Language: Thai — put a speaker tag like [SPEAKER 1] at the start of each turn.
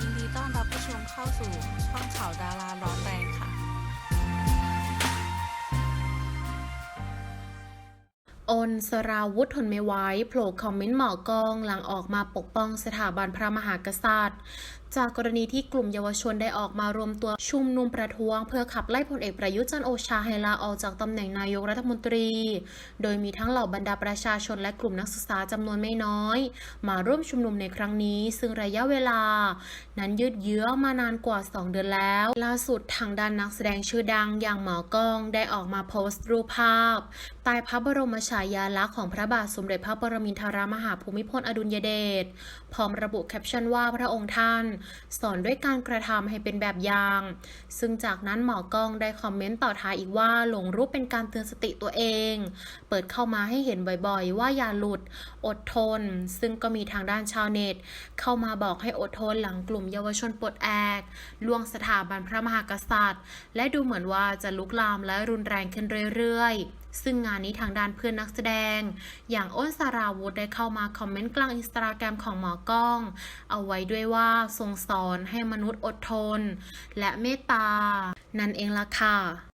[SPEAKER 1] ยินดีต้อนรับผู้ชมเข้าสู่ช่องข่าวดาราร้อนแรงค่ะ
[SPEAKER 2] อนสราวุธทนไม่ไหวโผล่คอมเมนต์หมอกองหลังออกมาปกป้องสถาบันพระมหากษัตริย์ จากกรณีที่กลุ่มเยาวชนได้ออกมารวมตัวชุมนุมประท้วง เพื่อขับไล่พลเอกประยุทธ์จันโอชาให้ลาออกจากตำแหน่งนายกรัฐมนตรี โดยมีทั้งเหล่าบรรดาประชาชนและกลุ่มนักศึกษาจำนวนไม่น้อย มาร่วมชุมนุมในครั้งนี้ ซึ่งระยะเวลา นั้นยืดเยื้อมานานกว่า 2 เดือนแล้ว ล่าสุดทางด้านนักแสดงชื่อดังอย่างหมอกล้องได้ออกมาโพสต์รูปภาพใต้พระบรมฉายาลักษณ์ของพระบาทสมเด็จพระปรมินทรมหาภูมิพลอดุลยเดชพร้อมระบุแคปชั่นว่าพระองค์ท่านสอนด้วยการกระทำให้เป็นแบบอย่าง ซึ่งจากนั้นหมอกล้องได้คอมเมนต์ต่อท้ายอีกว่าหลงรูปเป็นการเตือนสติตัวเอง เปิดเข้ามาให้เห็นบ่อยๆ ว่าอย่าหลุด อดทน ซึ่งก็มีทางด้านชาวเน็ต เข้ามาบอกให้อดทนหลังกลุ่มเยาวชนปลดแอกล่วงสถาบันพระมหากษัตริย์ และดูเหมือนว่าจะลุกลามและรุนแรงขึ้นเรื่อยๆ ซึ่งงานนี้ทางด้านเพื่อนนักแสดง อย่างอ้นสาราวุธได้เข้ามาคอมเมนต์กลางอินสตาแกรมของหมอกล้อง เอาไว้ด้วยว่าทรงสอนให้มนุษย์อดทน และเมตตา นั่นเองล่ะค่ะ